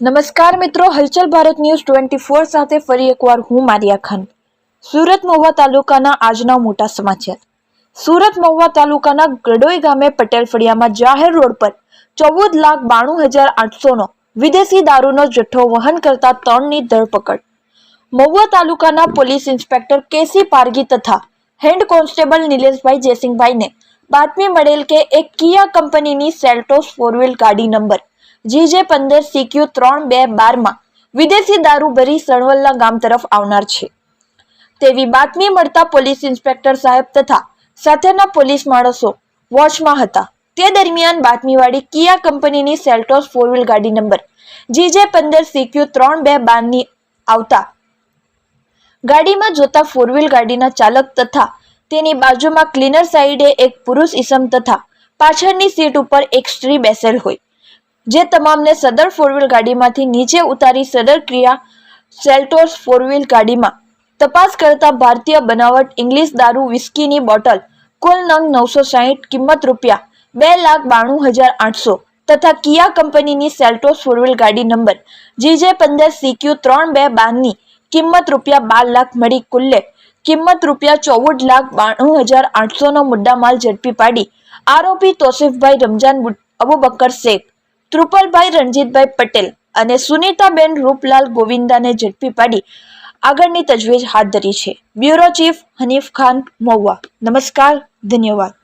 નમસ્કાર મિત્રો, હલચલ ભારત ન્યૂઝ ટ્વેન્ટી ફોર સાથે ફરી એકવાર હું મારિયા ખાન. સુરત મહુવા તાલુકાના આજના મોટા સમાચાર. સુરત મહુવા તાલુકાના ગડોઈ ગામે પટેલ ફળિયામાં જાહેર રોડ પર ચૌદ લાખ બાણું હજાર આઠસોનો વિદેશી દારૂનો જથ્થો વહન કરતા ત્રણની ધરપકડ. મહુવા તાલુકાના પોલીસ ઇન્સ્પેક્ટર કેસી પારગી તથા હેડ કોન્સ્ટેબલ નિલેશભાઈ જયસિંહભાઈને બાતમી મળેલ કે એક કિયા કંપનીની સેલ્ટોસ ફોર વ્હીલ ગાડી નંબર જીજે પંદર સીક્યુ ત્રણ બે બારમાં વિદેશી દારૂ ભરી સણવલના ગામ તરફ આવનાર છે. તેવી બાતમી મળતા પોલીસ ઇન્સ્પેક્ટર સાહેબ તથા સાથેના પોલીસ માણસો વોચમાં હતા. તે દરમિયાન બાતમીવાળી કિયા કંપનીની સેલ્ટોસ ફોર વ્હીલ ગાડી નંબર જીજે પંદર સીક્યુ ત્રણ બે બારની આવતા ગાડીમાં જોતા ફોર વ્હીલ ગાડીના ચાલક તથા તેની બાજુમાં ક્લીનર સાઈડે એક પુરુષ ઈસમ તથા પાછળની સીટ ઉપર એક સ્ત્રી બેસેલ હોય. જે તમામને સદર ફોર વ્હીલ ગાડીમાંથી નીચે ઉતારી સદર ક્રિયા સેલ્ટોસ ફોર વ્હીલ ગાડીમાં. તપાસ કરતા ભારતીય બનાવટ ઇંગ્લિશ દારૂ વિસ્કીની બોટલ, કુલ નંગ નવસો સાહીઠ, કિંમત રૂપિયા, બે લાખ બાણું હજાર આઠસો, તથા કિયા કંપનીની સેલ્ટોસ ફોર વ્હીલ ગાડી નંબર, જીજે પંદર સીક્યુ ત્રણ બે બારની, કિંમત રૂપિયા બાર લાખ મળી કુલ્લે, કિંમત રૂપિયા ચૌદ લાખ બાણું હજાર આઠસોનો મુદ્દામાલ ઝડપી પાડી. આરોપી તોસીફભાઈ રમજાન અબુબકર શેખ. ત્રુપલભાઈ રણજીતભાઈ પટેલ અને સુનીતાબેન રૂપલાલ ગોવિંદાને ઝડપી પાડી આગળની તજવીજ હાથ ધરી છે. Bureau chief Hanif Khan Mahuva. નમસ્કાર, ધન્યવાદ.